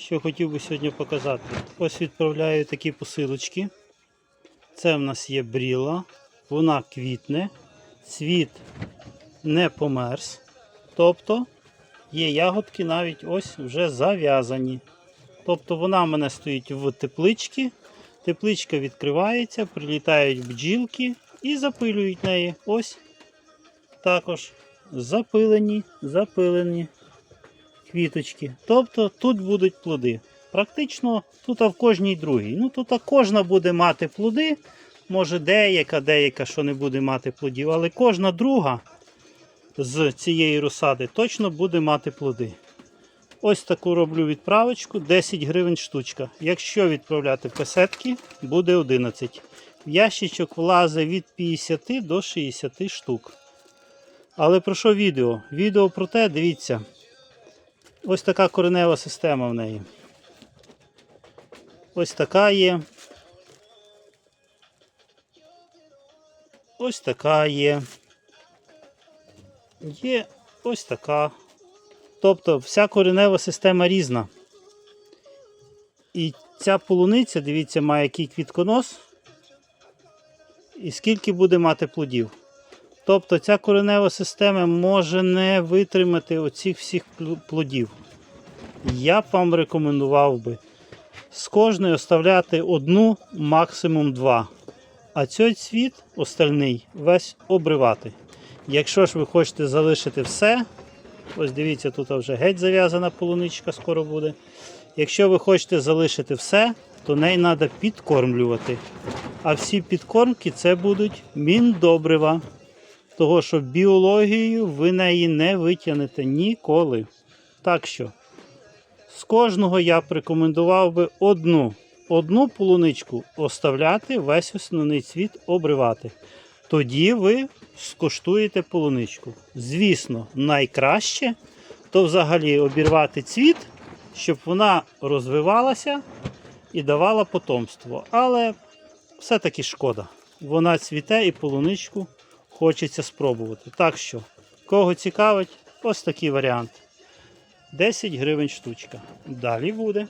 що хотів би сьогодні показати. Ось відправляю такі посилочки. Це в нас є бріла, вона квітне, цвіт не померз. Тобто є ягодки навіть ось вже зав'язані. Тобто вона в мене стоїть в тепличці. Тепличка відкривається, прилітають бджілки і запилюють неї. Ось також запилені, запилені квіточки. Тобто тут будуть плоди. Практично тут в кожній другій. Ну тут кожна буде мати плоди. Може деяка, деяка, що не буде мати плодів, але кожна друга з цієї розсади точно буде мати плоди. Ось таку роблю відправочку 10 гривень штучка. Якщо відправляти песетки, буде 11. В ящичок влазить від 50 до 60 штук. Але про що відео? Відео про те, дивіться. Ось така коренева система в неї. Ось така є. Ось така є. Є ось така. Тобто вся коренева система різна. І ця полуниця, дивіться, має який квітконос. І скільки буде мати плодів. Тобто ця коренева система може не витримати оцих всіх плодів. Я б вам рекомендував би з кожної оставляти одну, максимум два. А цей цвіт остальний весь обривати. Якщо ж ви хочете залишити все, ось дивіться, тут вже геть зав'язана полуничка скоро буде. Якщо ви хочете залишити все, то неї треба підкормлювати. А всі підкормки це будуть міндобрива. Того, що біологією ви неї не витягнете ніколи. Так що, з кожного я б рекомендував би одну, одну полуничку оставляти, весь основний цвіт обривати. Тоді ви скоштуєте полуничку. Звісно, найкраще то взагалі обірвати цвіт, щоб вона розвивалася і давала потомство. Але все-таки шкода. Вона цвіте і полуничку хочеться спробувати. Так що, кого цікавить, ось такий варіант. 10 гривень штучка. Далі буде.